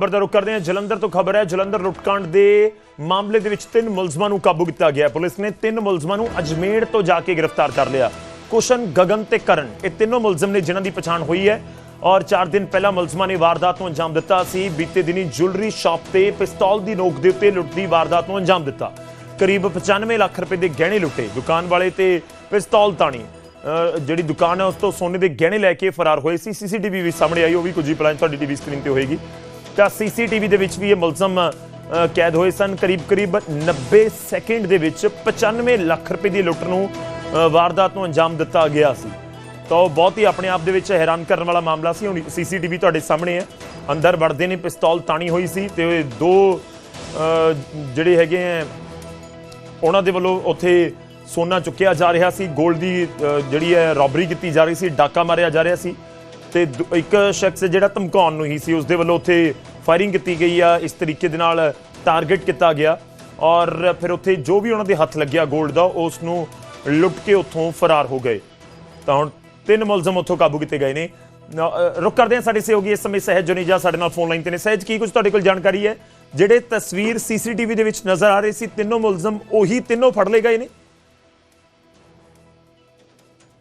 ਖਬਰ ਦਾ ਰੁਖ ਕਰਦੇ ਹਾਂ। ਜਲੰਧਰ ਤੋਂ ਖਬਰ ਹੈ, ਜਲੰਧਰ ਲੁੱਟਕਾਂਡ ਦੇ ਮਾਮਲੇ ਦੇ ਵਿੱਚ ਤਿੰਨ ਮੁਲਜ਼ਮਾਂ ਨੂੰ ਕਾਬੂ ਕੀਤਾ ਗਿਆ। ਪੁਲਿਸ ਨੇ ਤਿੰਨ ਮੁਲਜ਼ਮਾਂ ਨੂੰ ਅਜਮੇਰ ਤੋਂ ਜਾ ਕੇ ਗ੍ਰਿਫਤਾਰ ਕਰ ਲਿਆ। ਕੁਸ਼ਨ, ਗਗਨ ਤੇ ਕਰਨ, ਇਹ ਤਿੰਨੋਂ ਮੁਲਜ਼ਮ ਨੇ ਜਿਨ੍ਹਾਂ ਦੀ ਪਛਾਣ ਹੋਈ ਹੈ ਔਰ 4 ਦਿਨ ਪਹਿਲਾਂ ਮੁਲਜ਼ਮਾਂ ਨੇ ਵਾਰਦਾਤ ਨੂੰ ਅੰਜਾਮ ਦਿੱਤਾ ਸੀ। ਬੀਤੇ ਦਿਨੀ ਜੁਐਲਰੀ ਸ਼ਾਪ ਤੇ ਪਿਸਤੌਲ ਦੀ ਨੋਕ ਦੇ ਉੱਤੇ ਲੁੱਟ ਦੀ ਵਾਰਦਾਤ ਨੂੰ ਅੰਜਾਮ ਦਿੱਤਾ। ਕਰੀਬ 95 ਲੱਖ ਰੁਪਏ ਦੇ ਗਹਿਣੇ ਲੁੱਟੇ। ਦੁਕਾਨ ਵਾਲੇ ਤੇ ਪਿਸਤੌਲ ਤਾਣੀ। ਜਿਹੜੀ ਦੁਕਾਨ ਹੈ, ਉਸ ਤੋਂ ਸੋਨੇ ਦੇ ਗਹਿਣੇ ਲੈ ਕੇ ਫਰਾਰ ਹੋਏ ਸੀ। ਸੀਸੀਟੀਵੀ ਵੀ ਸਾਹਮਣੇ ਆਈ, ਉਹ ਵੀ ਕੁਝ ਹੀ ਪਲਾਂ ਤੁਹਾਡੀ ਟੀਵੀ ਸਕਰੀਨ ਤੇ ਹੋਏਗੀ। ਤਾਂ ਸੀਸੀਟੀਵੀ ਦੇ ਵਿੱਚ ਵੀ ਇਹ ਮੁਲਜ਼ਮ ਕੈਦ ਹੋਏ ਸਨ। ਕਰੀਬ ਕਰੀਬ 90 ਸੈਕਿੰਡ ਦੇ ਵਿੱਚ 95 ਲੱਖ ਰੁਪਏ ਦੀ ਲੁੱਟ ਨੂੰ ਵਾਰਦਾਤ ਨੂੰ ਅੰਜਾਮ ਦਿੱਤਾ ਗਿਆ ਸੀ। ਤਾਂ ਉਹ ਬਹੁਤ ਹੀ ਆਪਣੇ ਆਪ ਦੇ ਵਿੱਚ ਹੈਰਾਨ ਕਰਨ ਵਾਲਾ ਮਾਮਲਾ ਸੀ। ਹੁਣ ਸੀਸੀਟੀਵੀ ਤੁਹਾਡੇ ਸਾਹਮਣੇ ਹੈ। ਅੰਦਰ ਵੜਦੇ ਨੇ, ਪਿਸਤੌਲ ਤਾਣੀ ਹੋਈ ਸੀ ਤੇ ਦੋ ਜਿਹੜੇ ਹੈਗੇ ਹੈ ਉਹਨਾਂ ਦੇ ਵੱਲੋਂ ਉੱਥੇ ਸੋਨਾ ਚੁੱਕਿਆ ਜਾ ਰਿਹਾ ਸੀ। 골ਡ ਦੀ ਜਿਹੜੀ ਹੈ ਰੋਬਰੀ ਕੀਤੀ ਜਾ ਰਹੀ ਸੀ, ਡਾਕਾ ਮਾਰਿਆ ਜਾ ਰਿਹਾ ਸੀ। ਤੇ ਦ- ਇੱਕ ਸ਼ਖਸ ਜਿਹੜਾ ਧਮਕਾਉਣ ਨੂੰ ਹੀ ਸੀ ਉਸ ਦੇ ਵੱਲੋਂ ਉੱਥੇ ਫਾਇਰਿੰਗ ਕੀਤੀ ਗਈ ਆ। ਇਸ ਤਰੀਕੇ ਦੇ ਨਾਲ ਟਾਰਗੇਟ ਕੀਤਾ ਗਿਆ ਔਰ ਫਿਰ ਉੱਥੇ ਜੋ ਵੀ ਉਹਨਾਂ ਦੇ ਹੱਥ ਲੱਗਿਆ 골ਡ ਦਾ ਉਸ ਨੂੰ ਲੁੱਟ ਕੇ ਉੱਥੋਂ ਫਰਾਰ ਹੋ ਗਏ। ਤਾਂ ਹੁਣ ਤਿੰਨ ਮੁਲਜ਼ਮ ਉੱਥੋਂ ਕਾਬੂ ਕੀਤੇ ਗਏ ਨੇ। ਨਾ, ਰੁਕ ਕਰਦੇ ਹਾਂ ਸਾਡੇ ਸਹਿਯੋਗੀ ਇਸ ਸਮੇਂ ਸਹਿਜ ਜੁਨੀਜਾ ਸਾਡੇ ਨਾਲ ਫੋਨ ਲਾਈਨ ਤੇ ਨੇ। ਸਹਿਜ ਕੀ ਕੁਝ ਤੁਹਾਡੇ ਕੋਲ ਜਾਣਕਾਰੀ ਹੈ? ਜਿਹੜੇ ਤਸਵੀਰ ਸੀਸੀਟੀਵੀ ਦੇ ਵਿੱਚ ਨਜ਼ਰ ਆ ਰਹੇ ਸੀ ਤਿੰਨੋਂ ਮੁਲਜ਼ਮ ਉਹੀ ਤਿੰਨੋਂ ਫੜ ਲਏ ਗਏ ਨੇ।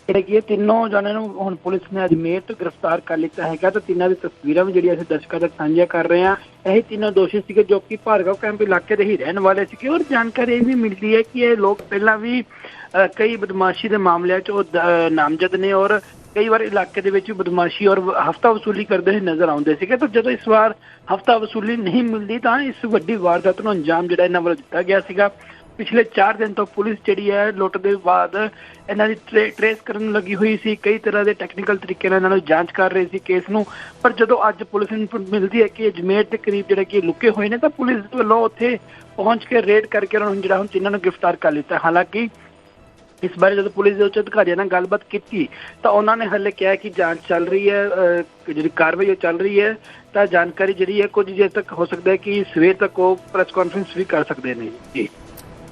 ਜਿਹੜੇ ਕਿ ਤਿੰਨੋਂ ਜਣੇ ਨੂੰ ਹੁਣ ਪੁਲਿਸ ਨੇ ਅਜਮੇਰ ਤੋਂ ਗ੍ਰਿਫਤਾਰ ਕਰ ਲਿੱਤਾ ਹੈਗਾ ਤੇ ਤਿੰਨਾਂ ਦੀ ਤਸਵੀਰਾਂ ਵੀ ਜਿਹੜੀਆਂ ਅਸੀਂ ਦਰਸ਼ਕਾਂ ਤੱਕ ਸਾਂਝੀਆਂ ਕਰ ਰਹੇ ਹਾਂ। ਇਹ ਤਿੰਨੋਂ ਦੋਸ਼ੀ ਸੀਗੇ ਜੋ ਕਿ ਭਾਰਗਵ ਕੈਂਪ ਇਲਾਕੇ ਦੇ ਹੀ ਰਹਿਣ ਵਾਲੇ ਸੀਗੇ। ਔਰ ਜਾਣਕਾਰੀ ਇਹ ਵੀ ਮਿਲਦੀ ਹੈ ਕਿ ਇਹ ਲੋਕ ਪਹਿਲਾਂ ਵੀ ਅਹ, ਕਈ ਬਦਮਾਸ਼ੀ ਦੇ ਮਾਮਲਿਆਂ 'ਚ ਉਹ ਨਾਮਜ਼ਦ ਨੇ ਔਰ ਕਈ ਵਾਰ ਇਲਾਕੇ ਦੇ ਵਿੱਚ ਬਦਮਾਸ਼ੀ ਔਰ ਹਫਤਾ ਵਸੂਲੀ ਕਰਦੇ ਹੋਏ ਨਜ਼ਰ ਆਉਂਦੇ ਸੀਗੇ। ਤਾਂ ਜਦੋਂ ਇਸ ਵਾਰ ਹਫਤਾ ਵਸੂਲੀ ਨਹੀਂ ਮਿਲਦੀ ਤਾਂ ਇਸ ਵੱਡੀ ਵਾਰਦਾਤ ਨੂੰ ਅੰਜਾਮ ਜਿਹੜਾ ਇਹਨਾਂ ਵੱਲੋਂ ਦਿੱਤਾ ਗਿਆ ਸੀਗਾ। ਪਿਛਲੇ 4 ਦਿਨ ਤੋਂ ਪੁਲਿਸ ਜਿਹੜੀ ਹੈ ਲੁੱਟ ਦੇ ਬਾਅਦ ਇਹਨਾਂ ਦੀ ਟਰੇ- ਟਰੇਸ ਕਰਨ ਲੱਗੀ ਹੋਈ ਸੀ, ਕਈ ਤਰ੍ਹਾਂ ਦੇ ਟੈਕਨੀਕਲ ਤਰੀਕੇ ਨਾਲ ਇਹਨਾਂ ਨੂੰ ਜਾਂਚ ਕਰ ਰਹੀ ਸੀ ਕੇਸ ਨੂੰ, ਪਰ ਜਦੋਂ ਅੱਜ ਪੁਲਿਸ ਨੂੰ ਮਿਲਦੀ ਹੈ ਕਿ ਅਜਮੇਰ ਦੇ ਕਰੀਬ ਜਿਹੜੇ ਕਿ ਲੁਕੇ ਹੋਏ ਨੇ, ਤਾਂ ਪੁਲਿਸ ਵੱਲੋਂ ਉੱਥੇ ਪਹੁੰਚ ਕੇ ਰੇਡ ਕਰਕੇ ਉਹਨਾਂ ਨੂੰ ਜਿਹੜਾ ਹੁਣ ਤਿੰਨਾਂ ਨੂੰ ਗ੍ਰਿਫਤਾਰ ਕਰ ਲਿੱਤਾ ਹਾਲਾਂਕਿ ਇਸ ਬਾਰੇ ਜਦੋਂ ਪੁਲਿਸ ਦੇ ਉੱਚ ਅਧਿਕਾਰੀਆਂ ਨਾਲ ਗੱਲਬਾਤ ਕੀਤੀ, ਤਾਂ ਉਹਨਾਂ ਨੇ ਹੱਲੇ ਕਿਹਾ ਕਿ ਜਾਂਚ ਚੱਲ ਰਹੀ ਹੈ ਜਿਹੜੀ ਕਾਰਵਾਈ ਉਹ ਚੱਲ ਰਹੀ ਹੈ, ਤਾਂ ਜਾਣਕਾਰੀ ਜਿਹੜੀ ਹੈ ਕੁਝ ਜੇ ਤੱਕ ਹੋ ਸਕਦਾ ਹੈ ਕਿ ਸਵੇਰ ਤੱਕ ਉਹ ਪ੍ਰੈਸ ਕਾਨਫਰੰਸ ਵੀ ਕਰ ਸਕਦੇ ਨੇ। ਜੀ।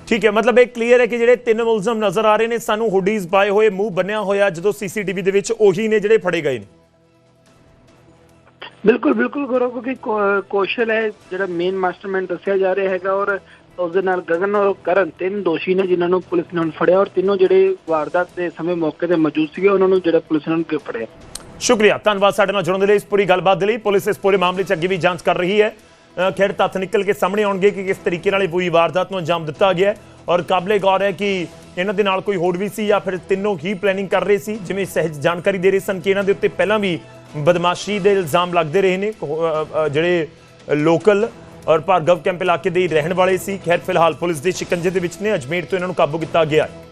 ਠੀਕ ਹੈ ਮਤਲਬ ਇਹ ਕਲੀਅਰ ਹੈ ਕਿ ਜਿਹੜੇ ਤਿੰਨ ਮੁਲਜ਼ਮ ਨਜ਼ਰ ਆ ਰਹੇ ਨੇ ਸਾਨੂੰ ਹੁਡੀਜ਼ ਪਾਏ ਹੋਏ ਮੂੰਹ ਬੰਨਿਆ ਹੋਇਆ ਜਦੋਂ ਸੀਸੀਟੀਵੀ ਦੇ ਵਿੱਚ ਉਹੀ ਨੇ ਜਿਹੜੇ ਫੜੇ ਗਏ ਨੇ। ਬਿਲਕੁਲ ਬਿਲਕੁਲ ਗੌਰਵ ਕਿਉਂਕਿ ਕੌ- ਕੌਸ਼ਲ ਹੈ ਜਿਹੜਾ ਮੇਨ ਮਾਸਟਰਮਾਈਂਡ ਦੱਸਿਆ ਜਾ ਰਿਹਾ ਹੈਗਾ ਔਰ ਉਸ ਦੇ ਨਾਲ ਗਗਨ ਔਰ ਕਰਨ ਤਿੰਨ ਦੋਸ਼ੀ ਨੇ ਜਿਨ੍ਹਾਂ ਨੂੰ ਪੁਲਿਸ ਨੇ ਹੁਣ ਫੜਿਆ ਔਰ ਤਿੰਨੋਂ ਜਿਹੜੇ ਵਾਰਦਾਤ ਦੇ ਸਮੇਂ ਮੌਕੇ ਤੇ ਮੌਜੂਦ ਸੀਗੇ ਉਹਨਾਂ ਨੂੰ ਜਿਹੜਾ ਪੁਲਿਸ ਨੇ ਗਿਰ ਫੜਿਆ। ਸ਼ੁਕਰੀਆ ਧੰਨਵਾਦ ਸਾਡੇ ਨਾਲ ਜੁੜਨ ਦੇ ਲਈ ਇਸ ਪੂਰੀ ਗੱਲਬਾਤ ਦੇ ਲਈ। ਪੁਲਿਸ ਇਸ ਪੂਰੇ ਮਾਮਲੇ 'ਚ ਅੱਗੇ ਵੀ ਜਾਂਚ ਕਰ ਰਹੀ ਹੈ। ਖੈਰ ਤੱਥ ਨਿਕਲ ਕੇ ਸਾਹਮਣੇ ਆਉਣਗੇ ਕਿ ਕਿਸ ਤਰੀਕੇ ਨਾਲ ਇਹ ਪੂਰੀ ਵਾਰਦਾਤ ਨੂੰ ਅੰਜਾਮ ਦਿੱਤਾ ਗਿਆ ਔਰ ਕਾਬਲੇ ਗੌਰ ਹੈ ਕਿ ਇਹਨਾਂ ਦੇ ਨਾਲ ਕੋਈ ਹੋਰ ਵੀ ਸੀ ਜਾਂ ਫਿਰ ਤਿੰਨੋਂ ਹੀ ਪਲੈਨਿੰਗ ਕਰ ਰਹੇ ਸੀ, ਜਿਵੇਂ ਸਹਿਜ ਜਾਣਕਾਰੀ ਦੇ ਰਹੇ ਸਨ ਕਿ ਇਹਨਾਂ ਦੇ ਉੱਤੇ ਪਹਿਲਾਂ ਵੀ ਬਦਮਾਸ਼ੀ ਦੇ ਇਲਜ਼ਾਮ ਲੱਗਦੇ ਰਹੇ ਨੇ। ਜਿਹੜੇ ਲੋਕਲ ਔਰ ਭਾਰਗਵ ਕੈਂਪ ਇਲਾਕੇ ਦੇ ਰਹਿਣ ਵਾਲੇ ਸੀ। ਖੈਰ, ਫਿਲਹਾਲ ਪੁਲਿਸ ਦੇ ਸ਼ਿਕੰਜੇ ਦੇ ਵਿੱਚ ਨੇ। ਅਜਮੇਰ ਤੋਂ ਇਹਨਾਂ ਨੂੰ ਕਾਬੂ ਕੀਤਾ ਗਿਆ ਹੈ।